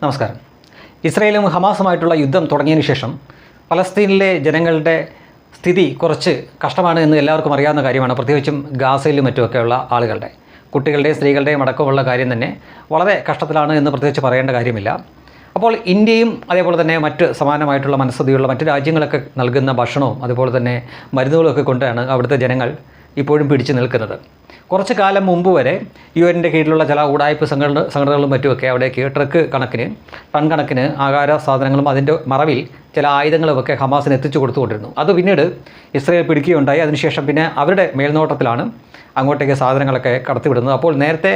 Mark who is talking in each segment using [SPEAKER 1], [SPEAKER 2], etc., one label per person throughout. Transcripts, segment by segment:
[SPEAKER 1] നമസ്കാരം. ഇസ്രയേലും ഹമാസുമായിട്ടുള്ള യുദ്ധം തുടങ്ങിയതിന് ശേഷം പലസ്തീനിലെ ജനങ്ങളുടെ സ്ഥിതി കുറച്ച് കഷ്ടമാണ് എന്ന് എല്ലാവർക്കും അറിയാവുന്ന കാര്യമാണ്. പ്രത്യേകിച്ചും ഗാസയിലും മറ്റുമൊക്കെയുള്ള ആളുകളുടെ കുട്ടികളുടെയും സ്ത്രീകളുടെയും അടക്കമുള്ള കാര്യം തന്നെ വളരെ കഷ്ടത്തിലാണ് എന്ന് പ്രത്യേകിച്ച് പറയേണ്ട കാര്യമില്ല. അപ്പോൾ ഇന്ത്യയും അതേപോലെ തന്നെ മറ്റ് സമാനമായിട്ടുള്ള മനസ്സതിയുള്ള മറ്റ് രാജ്യങ്ങളൊക്കെ നൽകുന്ന ഭക്ഷണവും അതുപോലെ തന്നെ മരുന്നുകളൊക്കെ കൊണ്ടാണ് അവിടുത്തെ ജനങ്ങൾ ഇപ്പോഴും പിടിച്ചു നിൽക്കുന്നത്. കുറച്ച് കാലം മുമ്പ് വരെ യു എന്റെ കീഴിലുള്ള ചില ഉടായ്പ സംഘടന സംഘടനകളും മറ്റുമൊക്കെ അവിടേക്ക് ട്രക്ക് കണക്കിന് ടൺ കണക്കിന് ആഹാര സാധനങ്ങളും അതിന്റെ മറവിൽ ചില ആയുധങ്ങളുമൊക്കെ ഹമാസിന് എത്തിച്ചു കൊടുത്തുകൊണ്ടിരുന്നു. അത് പിന്നീട് ഇസ്രയേൽ പിടിക്കുകയുണ്ടായി. അതിനുശേഷം പിന്നെ അവരുടെ മേൽനോട്ടത്തിലാണ് അങ്ങോട്ടേക്ക് സാധനങ്ങളൊക്കെ കടത്തിവിടുന്നത്. അപ്പോൾ നേരത്തെ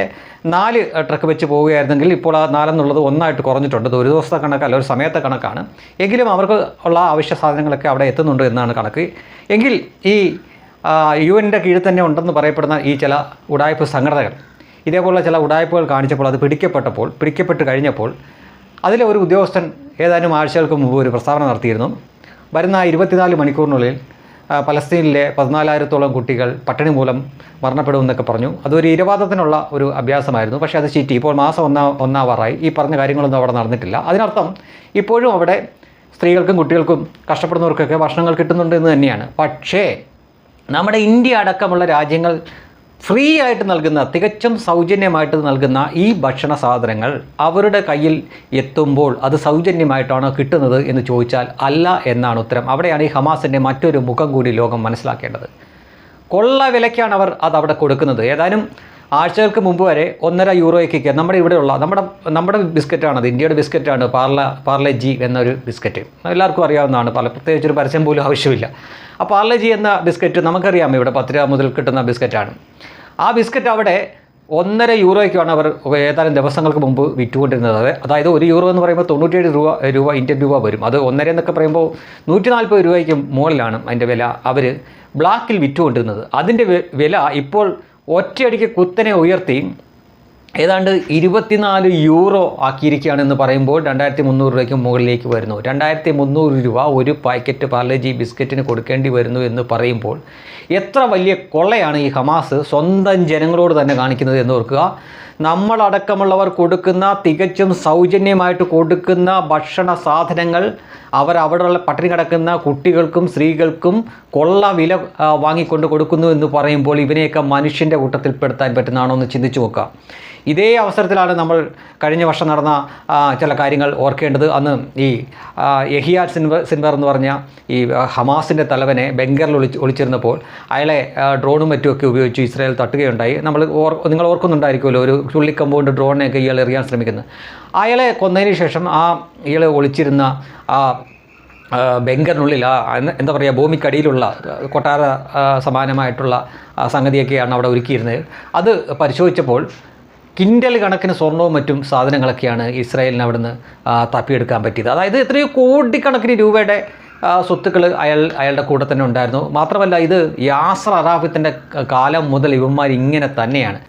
[SPEAKER 1] നാല് ട്രക്ക് വെച്ച് പോവുകയായിരുന്നെങ്കിൽ ഇപ്പോൾ ആ നാലെന്നുള്ളത് ഒന്നായിട്ട് കുറഞ്ഞിട്ടുണ്ട്. ഒരു ദിവസത്തെ കണക്കല്ല ഒരു സമയത്തെ കണക്കാണ്. എങ്കിലും അവർക്ക് ഉള്ള ആവശ്യ സാധനങ്ങളൊക്കെ അവിടെ എത്തുന്നുണ്ട് എന്നാണ് കണക്ക്. എങ്കിൽ ഈ യു എന്റെ കീഴിൽ തന്നെ ഉണ്ടെന്ന് പറയപ്പെടുന്ന ഈ ചില ഉടായ്പ സംഘടനകൾ. ഇതേപോലുള്ള ചില ഉടായ്പകൾ കാണിച്ചപ്പോൾ അത് പിടിക്കപ്പെട്ടപ്പോൾ പിടിക്കപ്പെട്ട് കഴിഞ്ഞപ്പോൾ അതിലെ ഒരു ഉദ്യോഗസ്ഥൻ ഏതാനും ആഴ്ചകൾക്ക് മുമ്പ് ഒരു പ്രസ്താവന നടത്തിയിരുന്നു. വരുന്ന ഇരുപത്തിനാല് മണിക്കൂറിനുള്ളിൽ പലസ്തീനിലെ പതിനാലായിരത്തോളം കുട്ടികൾ പട്ടിണി മൂലം മരണപ്പെടുമെന്നൊക്കെ പറഞ്ഞു. അതൊരു ഇരവാദത്തിനുള്ള ഒരു അഭ്യാസമായിരുന്നു. പക്ഷേ അത് ചീറ്റി. ഇപ്പോൾ മാസം ഒന്നാ ഒന്നാവാറായി. ഈ പറഞ്ഞ കാര്യങ്ങളൊന്നും അവിടെ നടന്നിട്ടില്ല. അതിനർത്ഥം ഇപ്പോഴും അവിടെ സ്ത്രീകൾക്കും കുട്ടികൾക്കും കഷ്ടപ്പെടുന്നവർക്കൊക്കെ ഭക്ഷണങ്ങൾ കിട്ടുന്നുണ്ട് എന്ന് തന്നെയാണ്. പക്ഷേ നമ്മുടെ ഇന്ത്യ അടക്കമുള്ള രാജ്യങ്ങൾ ഫ്രീ ആയിട്ട് നൽകുന്ന തികച്ചും സൗജന്യമായിട്ട് നൽകുന്ന ഈ ഭക്ഷണ സാധനങ്ങൾ അവരുടെ കയ്യിൽ എത്തുമ്പോൾ അത് സൗജന്യമായിട്ടാണോ കിട്ടുന്നത് എന്ന് ചോദിച്ചാൽ അല്ല എന്നാണ് ഉത്തരം. അവിടെയാണ് ഈ ഹമാസിന്റെ മറ്റൊരു മുഖം കൂടി ലോകം മനസ്സിലാക്കേണ്ടത്. കൊള്ള വിലയ്ക്കാണ് അവർ അത് അവിടെ കൊടുക്കുന്നത്. ഏതാനും ആഴ്ചകൾക്ക് മുമ്പ് വരെ ഒന്നര യൂറോയ്ക്കൊക്കെ നമ്മുടെ ഇവിടെയുള്ള നമ്മുടെ നമ്മുടെ ബിസ്ക്കറ്റാണത് ഇന്ത്യയുടെ ബിസ്ക്കറ്റാണ് പാർല പാർലെ ജി എന്നൊരു ബിസ്ക്കറ്റ്. എല്ലാവർക്കും അറിയാവുന്നതാണ് പല പ്രത്യേകിച്ച് ഒരു പരസ്യം പോലും ആവശ്യമില്ല. ആ പാർലെ ജി എന്ന ബിസ്ക്കറ്റ് നമുക്കറിയാം ഇവിടെ പത്ത് രൂപ മുതൽ കിട്ടുന്ന ബിസ്ക്കറ്റാണ്? ആ ബിസ്ക്കറ്റ് അവിടെ ഒന്നര യൂറോയ്ക്കാണ് അവർ ഏതാനും ദിവസങ്ങൾക്ക് മുമ്പ് വിറ്റുകൊണ്ടിരുന്നത്. അത് അതായത് ഒരു യൂറോ എന്ന് പറയുമ്പോൾ തൊണ്ണൂറ്റേഴ് രൂപ രൂപ ഇന്ത്യൻ രൂപ വരും. അത് ഒന്നര എന്നൊക്കെ പറയുമ്പോൾ നൂറ്റി നാൽപ്പത് രൂപയ്ക്ക് മുകളിലാണ് അതിന്റെ വില. അവർ ബ്ലാക്കിൽ വിറ്റുകൊണ്ടിരുന്നത്. അതിന്റെ വില ഇപ്പോൾ ഒറ്റയടിക്ക് കുത്തനെ ഉയർത്തി. ഏതാണ്ട് ഇരുപത്തിനാല് യൂറോ ആക്കിയിരിക്കുകയാണെന്ന് പറയുമ്പോൾ രണ്ടായിരത്തി മുന്നൂറ് രൂപയ്ക്ക് മുകളിലേക്ക് വരുന്നു. രണ്ടായിരത്തി മുന്നൂറ് രൂപ ഒരു പാക്കറ്റ് പാർലേജി ബിസ്ക്കറ്റിന് കൊടുക്കേണ്ടി വരുന്നു എന്ന് പറയുമ്പോൾ എത്ര വലിയ കൊള്ളയാണ് ഈ ഹമാസ് സ്വന്തം ജനങ്ങളോട് തന്നെ കാണിക്കുന്നത് എന്ന് ഓർക്കുക. നമ്മളടക്കമുള്ളവർ കൊടുക്കുന്ന തികച്ചും സൗജന്യമായിട്ട് കൊടുക്കുന്ന ഭക്ഷണ സാധനങ്ങൾ അവർ അവിടെയുള്ള പട്ടിണി കിടക്കുന്ന കുട്ടികൾക്കും സ്ത്രീകൾക്കും കൊള്ള വില വാങ്ങിക്കൊണ്ട് കൊടുക്കുന്നു എന്ന് പറയുമ്പോൾ ഇവനെയൊക്കെ മനുഷ്യന്റെ കൂട്ടത്തിൽപ്പെടുത്താൻ പറ്റുന്നതാണോ എന്ന് ചിന്തിച്ചു നോക്കുക. ഇതേ അവസരത്തിലാണ് നമ്മൾ കഴിഞ്ഞ വർഷം നടന്ന ചില കാര്യങ്ങൾ ഓർക്കേണ്ടത്. അന്ന് ഈ ആ, യഹിയാർ സിൻവർ സിൻവർ എന്ന് പറഞ്ഞ ഈ ഹമാസിന്റെ തലവനെ ബംഗറിൽ ഒളിച്ച് ഒളിച്ചിരുന്നപ്പോൾ അയാളെ ഡ്രോണും മറ്റുമൊക്കെ ഉപയോഗിച്ച് ഇസ്രായേൽ തട്ടുകയുണ്ടായി. നമ്മൾ ഓർ നിങ്ങൾ ഓർക്കുന്നുണ്ടായിരിക്കുമല്ലോ ഒരു ചുള്ളിക്കമ്പൗണ്ട് ഡ്രോണിനെയൊക്കെ ഇയാൾ എറിയാൻ ശ്രമിക്കുന്നത്. അയാളെ കൊന്നതിന് ശേഷം ആ ഇയാളെ ഒളിച്ചിരുന്ന ആ ബെങ്കറിനുള്ളിൽ ആ എന്താ പറയുക ഭൂമിക്കടിയിലുള്ള കൊട്ടാര സമാനമായിട്ടുള്ള സംഗതിയൊക്കെയാണ് അവിടെ ഒരുക്കിയിരുന്നത്. അത് പരിശോധിച്ചപ്പോൾ കിൻഡൽ കണക്കിന് സ്വർണവും മറ്റും സാധനങ്ങളൊക്കെയാണ് ഇസ്രായേലിന് അവിടുന്ന് തപ്പിയെടുക്കാൻ പറ്റിയത്. അതായത് എത്രയോ കോടിക്കണക്കിന് രൂപയുടെ സ്വത്തുക്കൾ അയാൾ അയാളുടെ കൂടെ തന്നെ ഉണ്ടായിരുന്നു. മാത്രമല്ല ഇത് യാസർ അറാഫിത്തിന്റെ കാലം മുതൽ ഇവന്മാർ ഇങ്ങനെ തന്നെയാണ്.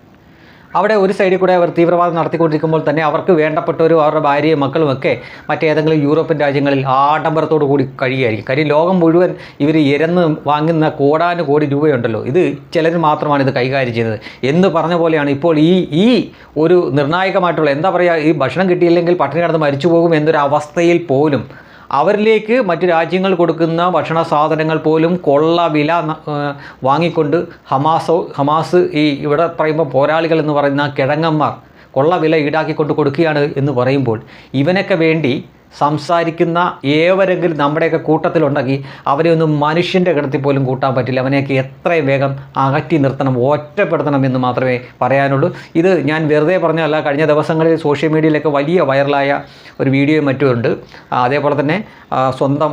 [SPEAKER 1] അവിടെ ഒരു സൈഡിൽ കൂടെ അവർ തീവ്രവാദം നടത്തിക്കൊണ്ടിരിക്കുമ്പോൾ തന്നെ അവർക്ക് വേണ്ടപ്പെട്ടവരും അവരുടെ ഭാര്യയും മക്കളുമൊക്കെ മറ്റേതെങ്കിലും യൂറോപ്യൻ രാജ്യങ്ങളിൽ ആഡംബരത്തോടു കൂടി കഴിയുകയായിരിക്കും. കാര്യം ലോകം മുഴുവൻ ഇവർ ഇരന്ന് വാങ്ങുന്ന കോടാനു കോടി രൂപയുണ്ടല്ലോ. ഇത് ചിലർ മാത്രമാണ് ഇത് കൈകാര്യം ചെയ്യുന്നത്. എന്ന് പറഞ്ഞ പോലെയാണ് ഇപ്പോൾ ഈ ഈ ഒരു നിർണായകമായിട്ടുള്ള എന്താ പറയുക ഈ ഭക്ഷണം കിട്ടിയില്ലെങ്കിൽ പട്ടിണി കിടന്ന് മരിച്ചു പോകും എന്നൊരു അവസ്ഥയിൽ പോലും അവരിലേക്ക് മറ്റു രാജ്യങ്ങൾ കൊടുക്കുന്ന ഭക്ഷണ സാധനങ്ങൾ പോലും കൊള്ള വില വാങ്ങിക്കൊണ്ട് ഹമാസോ ഹമാസ് ഈ ഇവിടെ പറയുമ്പോൾ പോരാളികൾ എന്ന് പറയുന്ന കിഴങ്ങന്മാർ കൊള്ള വില ഈടാക്കിക്കൊണ്ട് കൊടുക്കുകയാണ് എന്ന് പറയുമ്പോൾ ഇവനൊക്കെ വേണ്ടി സംസാരിക്കുന്ന ഏവരെങ്കിലും നമ്മുടെയൊക്കെ കൂട്ടത്തിലുണ്ടെങ്കിൽ അവരെ ഒന്നും മനുഷ്യന്റെ കിടത്തിൽ പോലും കൂട്ടാൻ പറ്റില്ല. അവനെയൊക്കെ എത്രയും വേഗം അകറ്റി നിർത്തണം ഒറ്റപ്പെടുത്തണം എന്ന് മാത്രമേ പറയാനുള്ളൂ. ഇത് ഞാൻ വെറുതെ പറഞ്ഞതല്ല. കഴിഞ്ഞ ദിവസങ്ങളിൽ സോഷ്യൽ മീഡിയയിലൊക്കെ വലിയ വൈറലായ ഒരു വീഡിയോയും മറ്റും ഉണ്ട് അതേപോലെ തന്നെ സ്വന്തം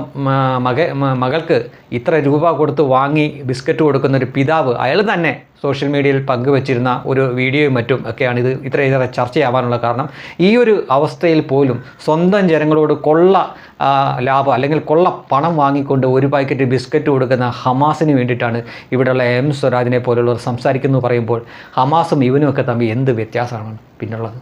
[SPEAKER 1] മക മകൾക്ക് ഇത്ര രൂപ കൊടുത്ത് വാങ്ങി ബിസ്ക്കറ്റ് കൊടുക്കുന്ന ഒരു പിതാവ് അയാൾ തന്നെ സോഷ്യൽ മീഡിയയിൽ പങ്കുവച്ചിരുന്ന ഒരു വീഡിയോയും മറ്റും ഒക്കെയാണ് ഇത് ഇത്രയേറെ ചർച്ചയാവാനുള്ള കാരണം. ഈ ഒരു അവസ്ഥയിൽ പോലും സ്വന്തം ജനങ്ങളോട് കൊള്ള ലാഭം അല്ലെങ്കിൽ കൊള്ള പണം വാങ്ങിക്കൊണ്ട് ഒരു പാക്കറ്റ് ബിസ്ക്കറ്റ് കൊടുക്കുന്ന ഹമാസിന് വേണ്ടിയിട്ടാണ് ഇവിടെയുള്ള എം സ്വരാജിനെ പോലുള്ളവർ സംസാരിക്കുന്നു പറയുമ്പോൾ ഹമാസും ഇവനും ഒക്കെ തമ്മിൽ എന്ത് വ്യത്യാസമാണ് പിന്നുള്ളത്?